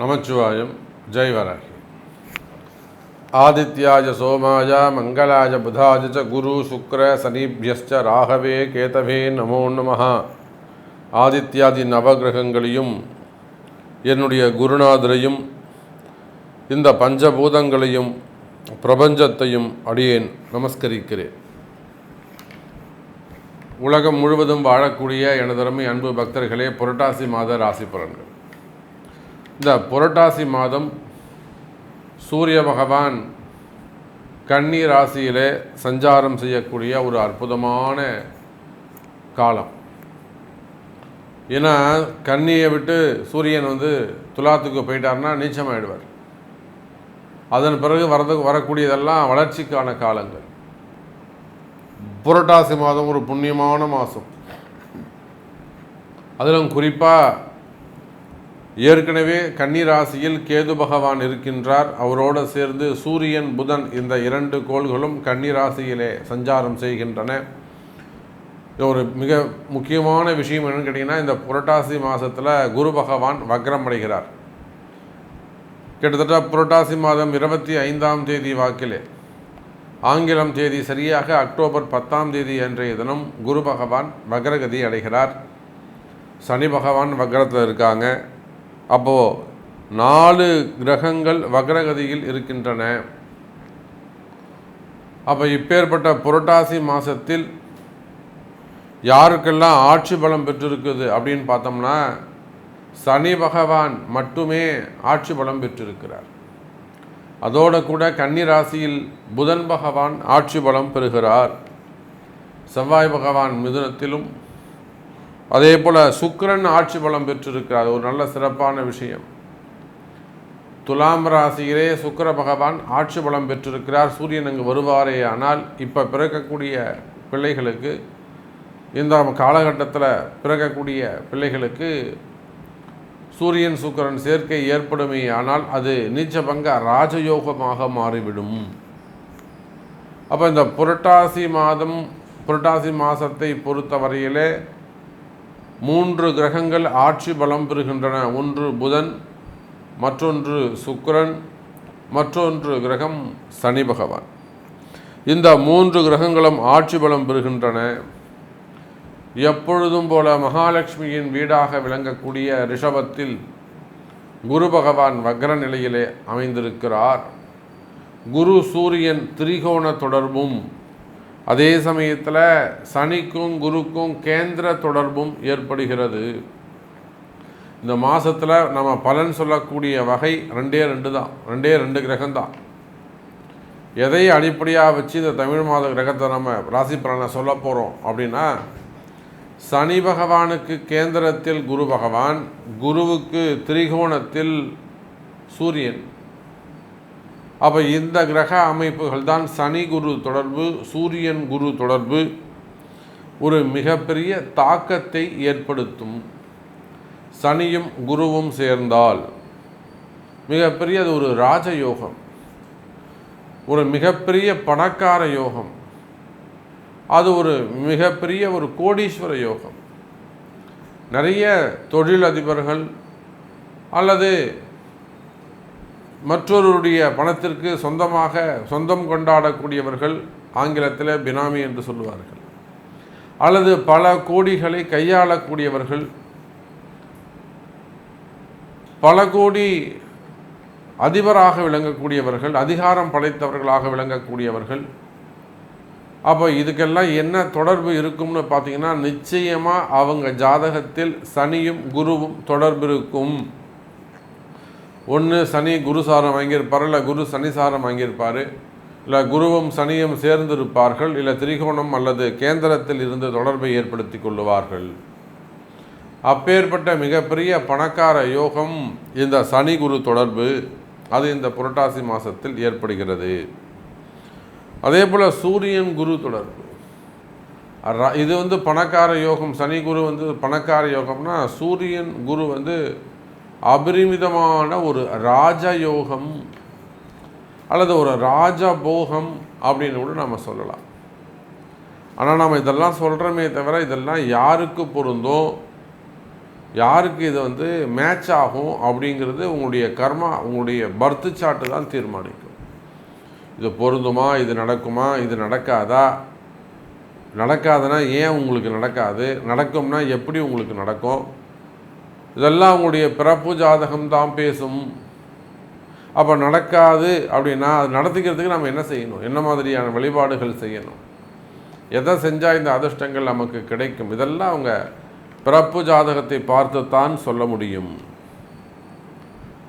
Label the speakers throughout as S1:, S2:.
S1: நமச்சிவாயம் ஜெய்வராகி ஆதித்யாய சோமாய மங்களாய புதாஜ ச குரு சுக்ர சனீபியஸ்ச ராகவே கேதவே நமோ நமஹா ஆதித்யாதி நவகிரகங்களையும் என்னுடைய குருநாதரையும் இந்த பஞ்சபூதங்களையும் பிரபஞ்சத்தையும் அடியேன் நமஸ்கரிக்கிறேன் உலகம் முழுவதும் வாழக்கூடிய எனதருமை அன்பு பக்தர்களே புரட்டாசி மாத ராசி பலன்கள் இந்த புரட்டாசி மாதம் சூரிய பகவான் கன்னி ராசியிலே சஞ்சாரம் செய்யக்கூடிய ஒரு அற்புதமான காலம் ஏன்னா கன்னியை விட்டு சூரியன் வந்து துலாத்துக்கு போயிட்டார்னா நீச்சமாயிடுவார் அதன் பிறகு வரதுக்கு வரக்கூடியதெல்லாம் வளர்ச்சிக்கான காலங்கள் புரட்டாசி மாதம் ஒரு புண்ணியமான மாதம் அதிலும் குறிப்பாக ஏற்கனவே கன்னிராசியில் கேது பகவான் இருக்கின்றார் அவரோடு சேர்ந்து சூரியன் புதன் இந்த இரண்டு கோள்களும் கன்னிராசியிலே சஞ்சாரம் செய்கின்றன ஒரு மிக முக்கியமான விஷயம் என்னென்னு கேட்டிங்கன்னா இந்த புரட்டாசி மாதத்தில் குரு பகவான் வக்ரம் அடைகிறார் கிட்டத்தட்ட புரட்டாசி மாதம் இருபத்தி ஐந்தாம் தேதி வாக்கிலே ஆங்கிலம் தேதி சரியாக அக்டோபர் பத்தாம் தேதி அன்றைய தினம் குரு பகவான் வக்ரகதி அடைகிறார் சனி பகவான் வக்ரத்தில் இருக்காங்க அப்போது நாலு கிரகங்கள் வக்ரகதியில் இருக்கின்றன அப்போ இப்பேற்பட்ட புரட்டாசி மாதத்தில் யாருக்கெல்லாம் ஆட்சி பலம் பெற்றிருக்குது அப்படின்னு பார்த்தோம்னா சனி பகவான் மட்டுமே ஆட்சி பலம் பெற்றிருக்கிறார் அதோடு கூட கன்னி ராசியில் புதன் பகவான் ஆட்சி பலம் பெறுகிறார் செவ்வாய் பகவான் மிதுனத்திலும் அதே போல் சுக்கரன் ஆட்சி பலம் பெற்றிருக்கிறார் ஒரு நல்ல சிறப்பான விஷயம் துலாம் ராசியிலே சுக்கர பகவான் ஆட்சி பலம் பெற்றிருக்கிறார் சூரியன் அங்கு வருவாரே ஆனால் இப்போ பிறக்கக்கூடிய பிள்ளைகளுக்கு இந்த காலகட்டத்தில் பிறக்கக்கூடிய பிள்ளைகளுக்கு சூரியன் சுக்கரன் சேர்க்கை ஏற்படுமே ஆனால் அது நீச்சபங்க ராஜயோகமாக மாறிவிடும் அப்போ இந்த புரட்டாசி மாதம் புரட்டாசி மாதத்தை பொறுத்த வரையிலே மூன்று கிரகங்கள் ஆட்சி பலம் பெறுகின்றன ஒன்று புதன் மற்றொன்று சுக்கரன் மற்றொன்று கிரகம் சனி பகவான் இந்த மூன்று கிரகங்களும் ஆட்சி பலம் பெறுகின்றன எப்பொழுதும் போல மகாலட்சுமியின் வீடாக விளங்கக்கூடிய ரிஷபத்தில் குரு பகவான் வக்ர நிலையிலே அமைந்திருக்கிறார் குரு சூரியன் திரிகோண தொடர்பும் அதே சமயத்தில் சனிக்கும் குருக்கும் கேந்திர தொடர்பும் ஏற்படுகிறது இந்த மாதத்தில் நம்ம பலன் சொல்லக்கூடிய வகை ரெண்டே ரெண்டு தான் ரெண்டே ரெண்டு கிரகம்தான் எதை அடிப்படையாக வச்சு இந்த தமிழ் மாத கிரகத்தை நம்ம ராசி பலனை சொல்ல போகிறோம் அப்படின்னா சனி பகவானுக்கு கேந்திரத்தில் குரு பகவான் குருவுக்கு திரிகோணத்தில் சூரியன் அப்போ இந்த கிரக அமைப்புகள் தான் சனி குரு தொடர்பு சூரியன் குரு தொடர்பு ஒரு மிகப்பெரிய தாக்கத்தை ஏற்படுத்தும் சனியும் குருவும் சேர்ந்தால் மிகப்பெரிய அது ஒரு ராஜயோகம் ஒரு மிகப்பெரிய பணக்கார யோகம் அது ஒரு மிகப்பெரிய ஒரு கோடீஸ்வர யோகம் நிறைய தொழிலதிபர்கள் அல்லது மற்றொருடைய பணத்திற்கு சொந்தமாக சொந்தம் கொண்டாடக்கூடியவர்கள் ஆங்கிலத்தில் பினாமி என்று சொல்லுவார்கள் அல்லது பல கோடிகளை கையாளக்கூடியவர்கள் பல கோடி அதிபராக விளங்கக்கூடியவர்கள் அதிகாரம் படைத்தவர்களாக விளங்கக்கூடியவர்கள் அப்போ இதுக்கெல்லாம் என்ன தொடர்பு இருக்கும்னு பார்த்தீங்கன்னா நிச்சயமாக அவங்க ஜாதகத்தில் சனியும் குருவும் தொடர்பு இருக்கும் ஒன்று சனி குரு சாரம் வாங்கியிருப்பார் இல்லை குரு சனி சாரம் வாங்கியிருப்பார் இல்லை குருவும் சனியும் சேர்ந்திருப்பார்கள் இல்லை திரிகோணம் அல்லது கேந்திரத்தில் இருந்து தொடர்பை ஏற்படுத்தி கொள்ளுவார்கள் அப்பேற்பட்ட மிகப்பெரிய பணக்கார யோகம் இந்த சனி குரு தொடர்பு அது இந்த புரட்டாசி மாதத்தில் ஏற்படுகிறது அதே போல் சூரியன் குரு தொடர்பு இது வந்து பணக்கார யோகம் சனி குரு வந்து பணக்கார யோகம்னா சூரியன் குரு வந்து அபரிமிதமான ஒரு ராஜயோகம் அல்லது ஒரு ராஜபோகம் அப்படின்னு கூட நம்ம சொல்லலாம் ஆனால் நம்ம இதெல்லாம் சொல்கிறோமே தவிர இதெல்லாம் யாருக்கு பொருந்தும் யாருக்கு இது வந்து மேட்ச் ஆகும் அப்படிங்கிறது உங்களுடைய கர்மா உங்களுடைய பர்த்து சாட்டு தான் தீர்மானிக்கும் இது பொருந்துமா இது நடக்குமா இது நடக்காதா நடக்காதுன்னா ஏன் உங்களுக்கு நடக்காது நடக்கும்னா எப்படி உங்களுக்கு நடக்கும் இதெல்லாம் உங்களுடைய பிறப்பு ஜாதகம் தான் பேசும் அப்போ நடக்காது அப்படின்னா அது நடத்திக்கிறதுக்கு நம்ம என்ன செய்யணும் என்ன மாதிரியான வழிபாடுகள் செய்யணும் எதை செஞ்சால் இந்த அதிர்ஷ்டங்கள் நமக்கு கிடைக்கும் இதெல்லாம் அவங்க பிறப்பு ஜாதகத்தை பார்த்துத்தான் சொல்ல முடியும்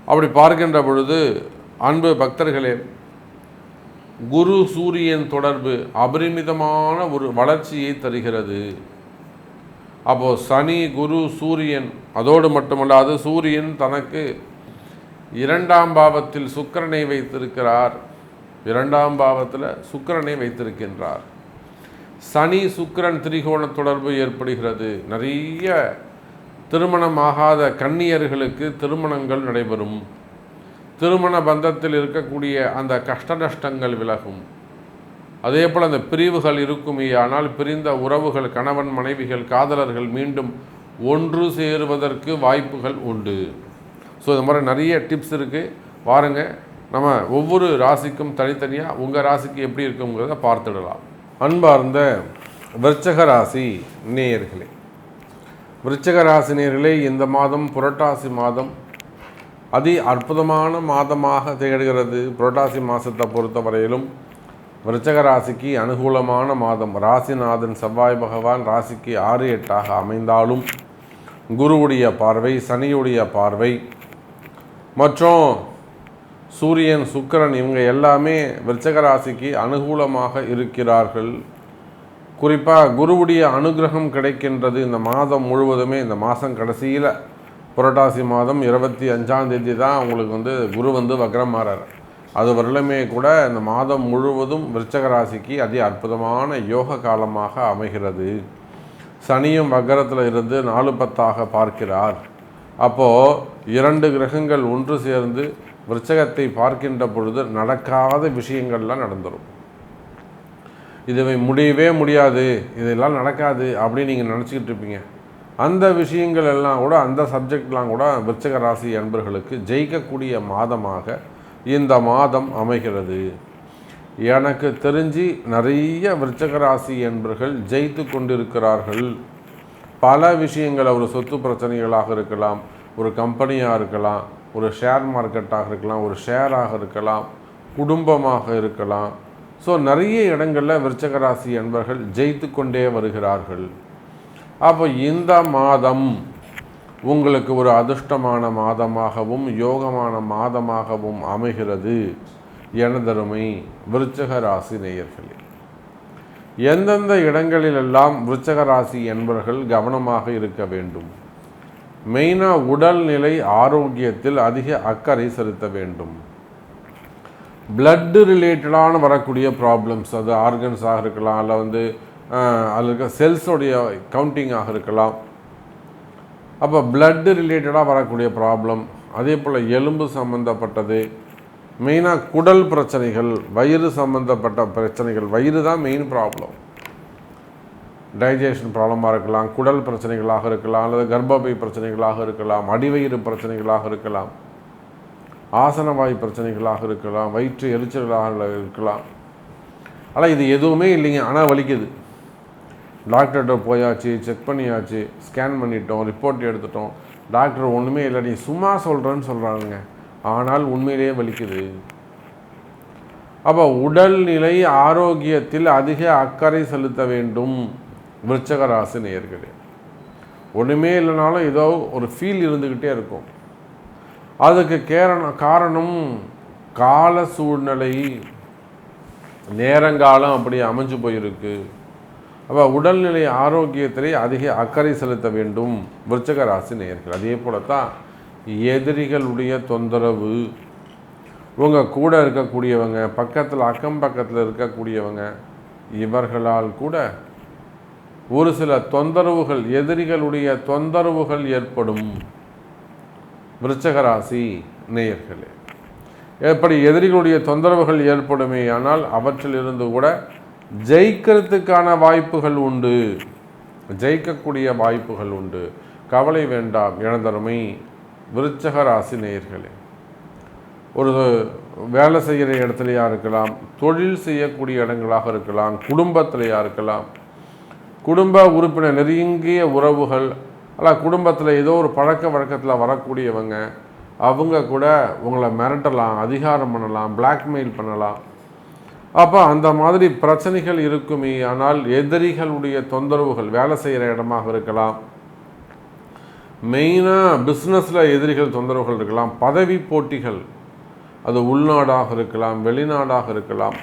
S1: அப்படி பார்க்கின்ற பொழுது அன்பு பக்தர்களே குரு சூரியன் தொடர்பு அபரிமிதமான ஒரு வளர்ச்சியை தருகிறது அப்போது சனி குரு சூரியன் அதோடு மட்டுமல்லாது சூரியன் தனக்கு இரண்டாம் பாவத்தில் சுக்கரனை வைத்திருக்கிறார் இரண்டாம் பாவத்தில் சுக்கரனை வைத்திருக்கின்றார் சனி சுக்கரன் திரிகோண தொடர்பு ஏற்படுகிறது நிறைய திருமணமாகாத கன்னியர்களுக்கு திருமணங்கள் நடைபெறும் திருமண பந்தத்தில் இருக்கக்கூடிய அந்த கஷ்ட நஷ்டங்கள் விலகும் அதே போல் அந்த பிரிவுகள் இருக்குமே ஆனால் பிரிந்த உறவுகள் கணவன் மனைவிகள் காதலர்கள் மீண்டும் ஒன்று சேருவதற்கு வாய்ப்புகள் உண்டு ஸோ இது மாதிரி நிறைய டிப்ஸ் இருக்குது வாருங்க நம்ம ஒவ்வொரு ராசிக்கும் தனித்தனியாக உங்கள் ராசிக்கு எப்படி இருக்குங்கிறத பார்த்துடலாம் அன்பார்ந்த விருச்சக ராசி நேயர்களே விருச்சக ராசி நேயர்களே இந்த மாதம் புரட்டாசி மாதம் அதி அற்புதமான மாதமாக திகழ்கிறது புரட்டாசி மாதத்தை பொறுத்தவரையிலும் விருச்சக ராசிக்கு அனுகூலமான மாதம் ராசிநாதன் செவ்வாய் பகவான் ராசிக்கு ஆறு எட்டாக அமைந்தாலும் குருவுடைய பார்வை சனியுடைய பார்வை மற்றும் சூரியன் சுக்கரன் இவங்க எல்லாமே விருச்சக ராசிக்கு அனுகூலமாக இருக்கிறார்கள் குறிப்பாக குருவுடைய அனுகிரகம் கிடைக்கின்றது இந்த மாதம் முழுவதுமே இந்த மாதம் கடைசியில் புரட்டாசி மாதம் இருபத்தி அஞ்சாம் தேதி தான் உங்களுக்கு வந்து குரு வந்து வக்ரம் மாறார் அது வரலுமே கூட இந்த மாதம் முழுவதும் விருச்சக ராசிக்கு அதி அற்புதமான யோக காலமாக அமைகிறது சனியும் வக்கரத்தில் இருந்து நாலு பத்தாக பார்க்கிறார் அப்போது இரண்டு கிரகங்கள் ஒன்று சேர்ந்து விருச்சகத்தை பார்க்கின்ற பொழுது நடக்காத விஷயங்கள்லாம் நடந்துடும் இதுவை முடியவே முடியாது இதெல்லாம் நடக்காது அப்படின்னு நீங்கள் நினச்சிக்கிட்டு இருப்பீங்க அந்த விஷயங்கள் எல்லாம் கூட அந்த சப்ஜெக்ட்லாம் கூட விருச்சக ராசி அன்பர்களுக்கு ஜெயிக்கக்கூடிய மாதமாக இந்த மாதம் அமைகிறது எனக்கு தெரிஞ்சு நிறைய விருச்சகராசி என்பர்கள் ஜெயித்து கொண்டிருக்கிறார்கள் பல விஷயங்கள் ஒரு சொத்து பிரச்சனைகளாக இருக்கலாம் ஒரு கம்பெனியாக இருக்கலாம் ஒரு ஷேர் மார்க்கெட்டாக இருக்கலாம் ஒரு ஷேராக இருக்கலாம் குடும்பமாக இருக்கலாம் ஸோ நிறைய இடங்களில் விருச்சகராசி என்பர்கள் ஜெயித்து கொண்டே வருகிறார்கள் அப்போ இந்த மாதம் உங்களுக்கு ஒரு அதிர்ஷ்டமான மாதமாகவும் யோகமான மாதமாகவும் அமைகிறது எனதருமை விருச்சக ராசி நேயர்களே எந்தெந்த இடங்களிலெல்லாம் விருச்சக ராசி என்பவர்கள் கவனமாக இருக்க வேண்டும் மெயினாக உடல்நிலை ஆரோக்கியத்தில் அதிக அக்கறை செலுத்த வேண்டும் பிளட்டு ரிலேட்டடான வரக்கூடிய ப்ராப்ளம்ஸ் அது ஆர்கன்ஸாக இருக்கலாம் அல்ல வந்து அதில் இருக்க செல்ஸோடைய கவுண்டிங்காக இருக்கலாம் அப்போ பிளட்டு ரிலேட்டடாக வரக்கூடிய ப்ராப்ளம் அதே போல் எலும்பு சம்மந்தப்பட்டது மெயினாக குடல் பிரச்சனைகள் வயிறு சம்மந்தப்பட்ட பிரச்சனைகள் வயிறு தான் மெயின் ப்ராப்ளம் டைஜஷன் ப்ராப்ளமாக இருக்கலாம் குடல் பிரச்சனைகளாக இருக்கலாம் அல்லது கர்ப்பப்பை பிரச்சனைகளாக இருக்கலாம் அடிவயிறு பிரச்சனைகளாக இருக்கலாம் ஆசனவாய் பிரச்சனைகளாக இருக்கலாம் வயிற்று எரிச்சல்களாக இருக்கலாம் ஆனால் இது எதுவுமே இல்லைங்க ஆனால் வலிக்குது டாக்டர்கிட்ட போயாச்சு செக் பண்ணியாச்சு ஸ்கேன் பண்ணிட்டோம் ரிப்போர்ட் எடுத்துட்டோம் டாக்டர் ஒன்றுமே இல்லை நீ சும்மா சொல்கிறேன்னு சொல்கிறாங்க ஆனால் உண்மையிலேயே வலிக்குது அப்போ உடல்நிலை ஆரோக்கியத்தில் அதிக அக்கறை செலுத்த வேண்டும் ராசி நேர்களே ஒன்றுமே இல்லைனாலும் ஏதோ ஒரு ஃபீல் இருந்துக்கிட்டே இருக்கும் அதுக்கு கேரணம் காரணம் கால சூழ்நிலை நேரங்காலம் அப்படி அமைஞ்சு போயிருக்கு அப்போ உடல்நிலை ஆரோக்கியத்திலே அதிக அக்கறை செலுத்த வேண்டும் விருச்சக ராசி நேர்கள் அதே போலத்தான் எதிரிகளுடைய தொந்தரவு உங்கள் கூட இருக்கக்கூடியவங்க பக்கத்தில் அக்கம் பக்கத்தில் இருக்கக்கூடியவங்க இவர்களால் கூட ஒரு சில தொந்தரவுகள் எதிரிகளுடைய தொந்தரவுகள் ஏற்படும் விருச்சகராசி நேயர்களே எப்படி எதிரிகளுடைய தொந்தரவுகள் ஏற்படுமே ஆனால் அவற்றிலிருந்து கூட ஜெயிக்கிறதுக்கான வாய்ப்புகள் உண்டு ஜெயிக்கக்கூடிய வாய்ப்புகள் உண்டு கவலை வேண்டாம் இழந்தருமை விருச்சக ராசி நேயர்களே ஒரு வேலை செய்கிற இடத்துலையாக இருக்கலாம் தொழில் செய்யக்கூடிய இடங்களாக இருக்கலாம் குடும்பத்திலையா இருக்கலாம் குடும்ப உறுப்பினர் நெருங்கிய உறவுகள் அல்ல குடும்பத்தில் ஏதோ ஒரு பழக்க வழக்கத்தில் வரக்கூடியவங்க அவங்க கூட உங்களை மிரட்டலாம் அதிகாரம் பண்ணலாம் பிளாக்மெயில் பண்ணலாம் அப்போ அந்த மாதிரி பிரச்சனைகள் இருக்குமே ஆனால் எதிரிகளுடைய தொந்தரவுகள் வேலை செய்கிற இடமாக இருக்கலாம் மெயினாக பிஸ்னஸில் எதிரிகள் தொந்தரவுகள் இருக்கலாம் பதவி போட்டிகள் அது உள்நாடாக இருக்கலாம் வெளிநாடாக இருக்கலாம்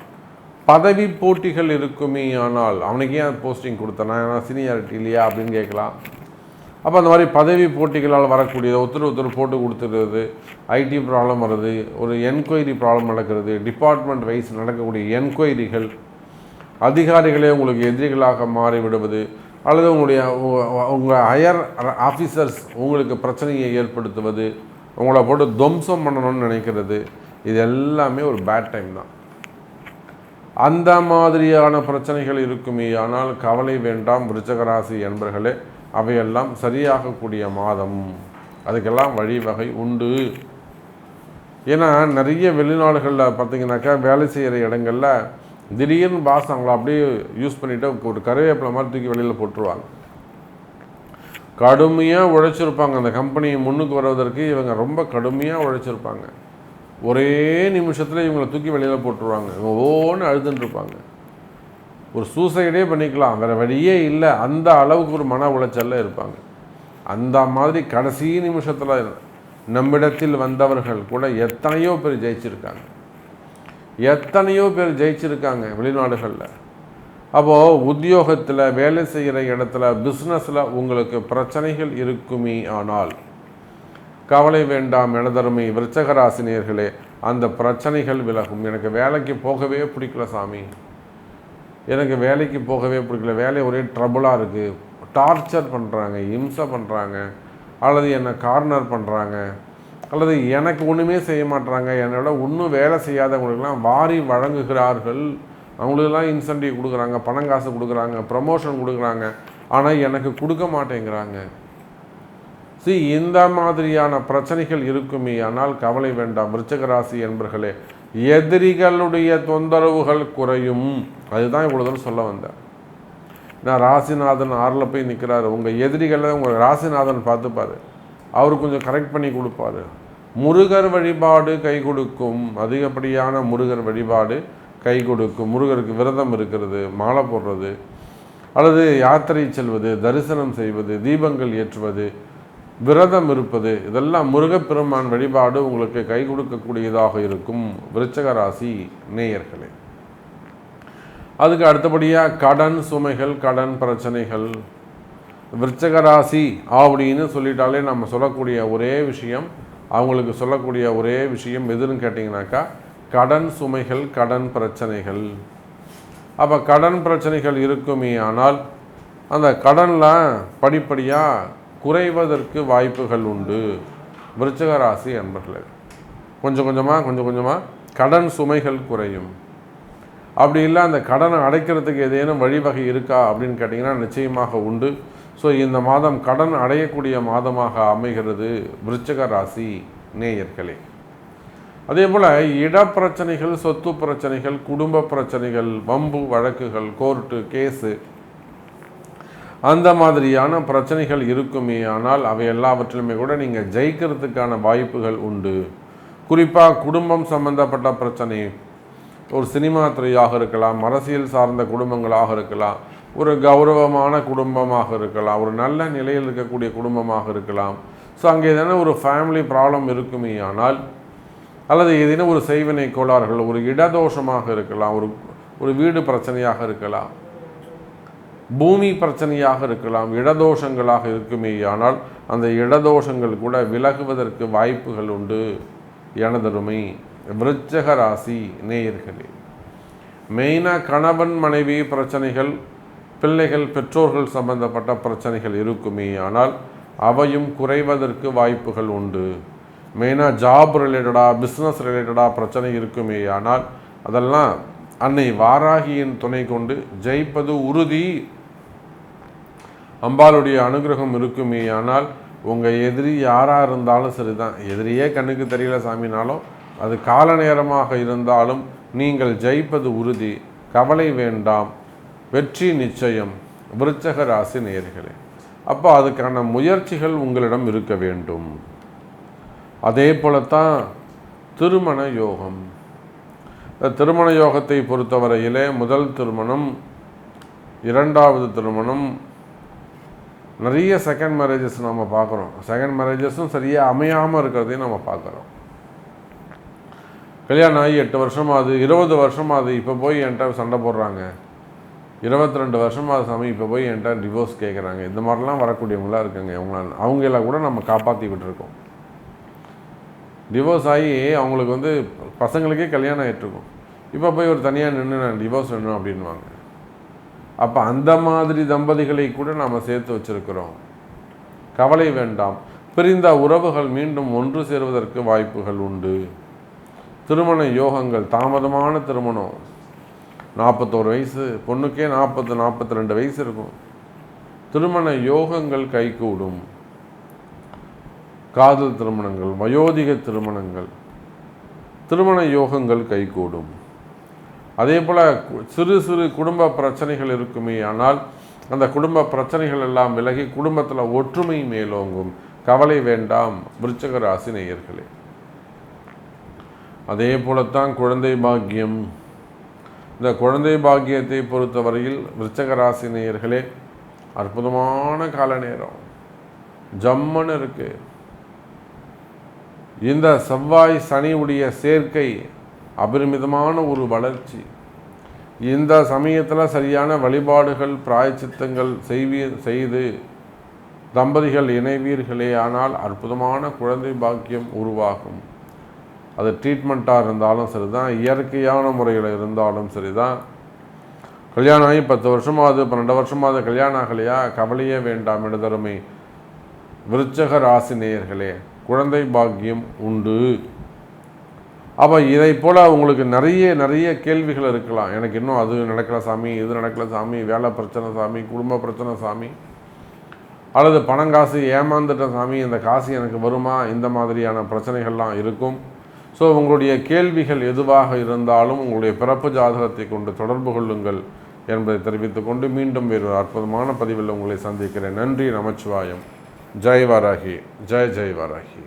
S1: பதவி போட்டிகள் இருக்குமே ஆனால் அவனுக்கு ஏன் போஸ்டிங் கொடுத்தனா ஏன்னா சீனியாரிட்டி இல்லையா அப்படின்னு கேட்கலாம் அப்போ அந்த மாதிரி பதவி போட்டிகளால் வரக்கூடிய ஒருத்தர் ஒருத்தர் போட்டு கொடுத்துருது ஐடி ப்ராப்ளம் வருது ஒரு என்கொயரி ப்ராப்ளம் நடக்கிறது டிபார்ட்மெண்ட் வைஸ் நடக்கக்கூடிய என்கொயரிகள் அதிகாரிகளே உங்களுக்கு எதிரிகளாக மாறிவிடுவது அல்லது உங்களுடைய உங்கள் ஹையர் ஆஃபீஸர்ஸ் உங்களுக்கு பிரச்சனையை ஏற்படுத்துவது உங்களை போட்டு துவம்சம் பண்ணணும்னு நினைக்கிறது இது எல்லாமே ஒரு பேட் டைம் தான் அந்த மாதிரியான பிரச்சனைகள் இருக்குமே ஆனால் கவலை வேண்டாம் விருச்சகராசி என்பர்களே அவையெல்லாம் சரியாகக்கூடிய மாதம் அதுக்கெல்லாம் வழிவகை உண்டு ஏன்னா நிறைய வெளிநாடுகளில் பார்த்திங்கனாக்கா வேலை செய்கிற இடங்களில் திடீர்னு பாஸ் அவங்கள அப்படியே யூஸ் பண்ணிவிட்டு ஒரு கருவேப்பிலை மாதிரி தூக்கி வெளியில் போட்டுருவாங்க கடுமையாக உழைச்சிருப்பாங்க அந்த கம்பெனி முன்னுக்கு வருவதற்கு இவங்க ரொம்ப கடுமையாக உழைச்சிருப்பாங்க ஒரே நிமிஷத்தில் இவங்களை தூக்கி வெளியில் போட்டுருவாங்க இவங்க ஓன்னு அழுதுன்னு இருப்பாங்க ஒரு சூசைடே பண்ணிக்கலாம் வேறு வழியே இல்லை அந்த அளவுக்கு ஒரு மன உளைச்சலில் இருப்பாங்க அந்த மாதிரி கடைசி நிமிஷத்தில் நம்மிடத்தில் வந்தவர்கள் கூட எத்தனையோ பேர் ஜெயிச்சிருக்காங்க எத்தனையோ பேர் ஜெயிச்சிருக்காங்க வெளிநாடுகளில் அப்போது உத்தியோகத்தில் வேலை செய்கிற இடத்துல பிஸ்னஸில் உங்களுக்கு பிரச்சனைகள் இருக்குமே ஆனால் கவலை வேண்டாம் எனதருமை விருச்சகராசினியர்களே அந்த பிரச்சனைகள் விலகும் எனக்கு வேலைக்கு போகவே பிடிக்கல சாமி எனக்கு வேலைக்கு போகவே பிடிக்கல வேலை ஒரே ட்ரபுளாக இருக்குது டார்ச்சர் பண்ணுறாங்க இம்சை பண்ணுறாங்க அல்லது என்னை கார்னர் பண்ணுறாங்க அல்லது எனக்கு ஒன்றுமே செய்ய மாட்டுறாங்க என்னோட ஒன்றும் வேலை செய்யாதவங்களுக்கெல்லாம் வாரி வழங்குகிறார்கள் அவங்களுக்கெல்லாம் இன்சென்டிவ் கொடுக்குறாங்க பணம் காசு கொடுக்குறாங்க ப்ரமோஷன் கொடுக்குறாங்க ஆனால் எனக்கு கொடுக்க மாட்டேங்கிறாங்க சி இந்த மாதிரியான பிரச்சனைகள் இருக்குமே ஆனால் கவலை வேண்டாம் விருச்சகராசி என்பர்களே எதிரிகளுடைய தொந்தரவுகள் குறையும் அதுதான் இவ்வளோ தூரம் சொல்ல வந்தேன் நான் ராசிநாதன் ஆறில் போய் நிற்கிறாரு உங்கள் எதிரிகளை உங்கள் ராசிநாதன் பார்த்துப்பாரு அவர் கொஞ்சம் கரெக்ட் பண்ணி கொடுப்பாரு முருகர் வழிபாடு கை கொடுக்கும் அதிகப்படியான முருகர் வழிபாடு கை கொடுக்கும் முருகருக்கு விரதம் இருக்கிறது மாலை போடுறது அல்லது யாத்திரை செல்வது தரிசனம் செய்வது தீபங்கள் ஏற்றுவது விரதம் இருப்பது இதெல்லாம் முருகப்பெருமான் வழிபாடு உங்களுக்கு கை கொடுக்கக்கூடியதாக இருக்கும் விருச்சக ராசி நேயர்களே அதுக்கு அடுத்தபடியாக கடன் சுமைகள் கடன் பிரச்சனைகள் விருச்சக ராசி அப்படின்னு சொல்லிட்டாலே நம்ம சொல்லக்கூடிய ஒரே விஷயம் அவங்களுக்கு சொல்லக்கூடிய ஒரே விஷயம் எதுன்னு கேட்டிங்கனாக்கா கடன் சுமைகள் கடன் பிரச்சனைகள் அப்போ கடன் பிரச்சனைகள் இருக்குமே ஆனால் அந்த கடன்லாம் படிப்படியாக குறைவதற்கு வாய்ப்புகள் உண்டு விருச்சக ராசி அன்பர்களே கொஞ்சம் கொஞ்சமாக கொஞ்சம் கொஞ்சமாக கடன் சுமைகள் குறையும் அப்படி இல்லை அந்த கடனை அடைக்கிறதுக்கு ஏதேனும் வழிவகை இருக்கா அப்படின்னு கேட்டிங்கன்னா நிச்சயமாக உண்டு ஸோ இந்த மாதம் கடன் அடையக்கூடிய மாதமாக அமைகிறது விருச்சக ராசி நேயர்களே அதே போல் இடப்பிரச்சனைகள் சொத்து பிரச்சனைகள் குடும்ப பிரச்சனைகள் வம்பு வழக்குகள் கோர்ட்டு கேஸு அந்த மாதிரியான பிரச்சனைகள் இருக்குமே ஆனால் அவை எல்லாவற்றிலுமே கூட நீங்கள் ஜெயிக்கிறதுக்கான வாய்ப்புகள் உண்டு குறிப்பாக குடும்பம் சம்பந்தப்பட்ட பிரச்சனை ஒரு சினிமா துறையாக இருக்கலாம் அரசியல் சார்ந்த குடும்பங்களாக இருக்கலாம் ஒரு கௌரவமான குடும்பமாக இருக்கலாம் ஒரு நல்ல நிலையில் இருக்கக்கூடிய குடும்பமாக இருக்கலாம் ஸோ அங்கே எதனா ஒரு ஃபேமிலி ப்ராப்ளம் இருக்குமே ஆனால் அல்லது ஏதேனும் ஒரு செய்வினை கோளாறுகள் ஒரு இடதோஷமாக இருக்கலாம் ஒரு ஒரு வீடு பிரச்சனையாக இருக்கலாம் பூமி பிரச்சனையாக இருக்கலாம் இடதோஷங்களாக இருக்குமேயானால் அந்த இடதோஷங்கள் கூட விலகுவதற்கு வாய்ப்புகள் உண்டு எனதருமை விருச்சக ராசி நேயர்களே மெயினாக கணவன் மனைவி பிரச்சனைகள் பிள்ளைகள் பெற்றோர்கள் சம்பந்தப்பட்ட பிரச்சனைகள் இருக்குமே ஆனால் அவையும் குறைவதற்கு வாய்ப்புகள் உண்டு மெயினாக ஜாப் ரிலேட்டடாக பிஸ்னஸ் ரிலேட்டடாக பிரச்சனை இருக்குமே ஆனால் அதெல்லாம் அன்னை வாராகியின் துணை கொண்டு ஜெயிப்பது உறுதி அம்பாளுடைய அனுகிரகம் இருக்குமே ஆனால் உங்கள் எதிரி யாராக இருந்தாலும் சரிதான் எதிரியே கண்ணுக்கு தெரியல சாமினாலும் அது கால நேரமாக இருந்தாலும் நீங்கள் ஜெயிப்பது உறுதி கவலை வேண்டாம் வெற்றி நிச்சயம் விருச்சக ராசி நேர்களே அப்போ அதுக்கான முயற்சிகள் உங்களிடம் இருக்க வேண்டும் அதே போலத்தான் திருமண யோகம் இந்த திருமண யோகத்தை பொறுத்தவரையிலே முதல் திருமணம் இரண்டாவது திருமணம் நிறைய செகண்ட் மேரேஜஸ் நம்ம பார்க்குறோம் செகண்ட் மேரேஜஸும் சரியாக அமையாமல் இருக்கிறதையும் நம்ம பார்க்குறோம் கல்யாணம் ஆகி எட்டு வருஷம் ஆகுது இருபது வருஷம் ஆகுது இப்போ போய் என்கிட்ட சண்டை போடுறாங்க இருபத்தி ரெண்டு வருஷமாக சாமி இப்போ போய் என்கிட்ட டிவோர்ஸ் கேட்குறாங்க இந்த மாதிரிலாம் வரக்கூடியவங்களாக இருக்காங்க அவங்களால அவங்கள கூட நம்ம காப்பாற்றி விட்டுருக்கோம் டிவோர்ஸ் ஆகி அவங்களுக்கு வந்து பசங்களுக்கே கல்யாணம் ஆகிட்டுருக்கும் இப்போ போய் ஒரு தனியாக நின்று நான் டிவோர்ஸ் வேணும் அப்படின்வாங்க அப்போ அந்த மாதிரி தம்பதிகளை கூட நாம் சேர்த்து வச்சுருக்கிறோம் கவலை வேண்டாம் பிரிந்த உறவுகள் மீண்டும் ஒன்று சேருவதற்கு வாய்ப்புகள் உண்டு திருமண யோகங்கள் தாமதமான திருமணம் நாற்பத்தோரு வயசு பொண்ணுக்கே நாற்பது நாற்பத்தி ரெண்டு வயசு இருக்கும் திருமண யோகங்கள் கைகூடும் காதல் திருமணங்கள் வயோதிக திருமணங்கள் திருமண யோகங்கள் கைகூடும் அதே போல் சிறு சிறு குடும்ப பிரச்சனைகள் இருக்குமே ஆனால் அந்த குடும்ப பிரச்சனைகள் எல்லாம் விலகி குடும்பத்தில் ஒற்றுமை மேலோங்கும் கவலை வேண்டாம் விருச்சக ராசி நேயர்களே அதே போலத்தான் குழந்தை பாக்கியம் இந்த குழந்தை பாக்கியத்தை பொறுத்தவரையில் விருச்சக ராசி நேயர்களே அற்புதமான கால நேரம் ஜம்முன்னு இருக்கு இந்த செவ்வாய் சனியுடைய சேர்க்கை அபரிமிதமான ஒரு வளர்ச்சி இந்த சமயத்தில் சரியான வழிபாடுகள் பிராயச்சித்தங்கள் செய்வீ செய்து தம்பதிகள் இணைவீர்களே ஆனால் அற்புதமான குழந்தை பாக்கியம் உருவாகும் அது ட்ரீட்மெண்ட்டாக இருந்தாலும் சரி தான் இயற்கையான முறையில் இருந்தாலும் சரி தான் கல்யாணம் ஆகி பத்து வருஷமாவது பன்னெண்டு வருஷமாவது கல்யாணம் ஆகலையா கவலையே வேண்டாம் இடதருமை விருச்சக ராசி நேயர்களே குழந்தை பாக்கியம் உண்டு அப்போ இதை போல் உங்களுக்கு நிறைய நிறைய கேள்விகள் இருக்கலாம் எனக்கு இன்னும் அது நடக்கல சாமி இது நடக்கல சாமி வேலை பிரச்சனை சாமி குடும்ப பிரச்சனை சாமி அல்லது பணம் காசு ஏமாந்துட்ட சாமி இந்த காசு எனக்கு வருமா இந்த மாதிரியான பிரச்சனைகள்லாம் இருக்கும் ஸோ உங்களுடைய கேள்விகள் எதுவாக இருந்தாலும் உங்களுடைய பிறப்பு ஜாதகத்தை கொண்டு தொடர்பு கொள்ளுங்கள் என்பதை தெரிவித்துக் கொண்டு மீண்டும் வேறு அற்புதமான பதிவில் உங்களை சந்திக்கிறேன் நன்றி நமச்சிவாயம் ஜெய் வாராகி ஜெய் ஜெய் வாராகி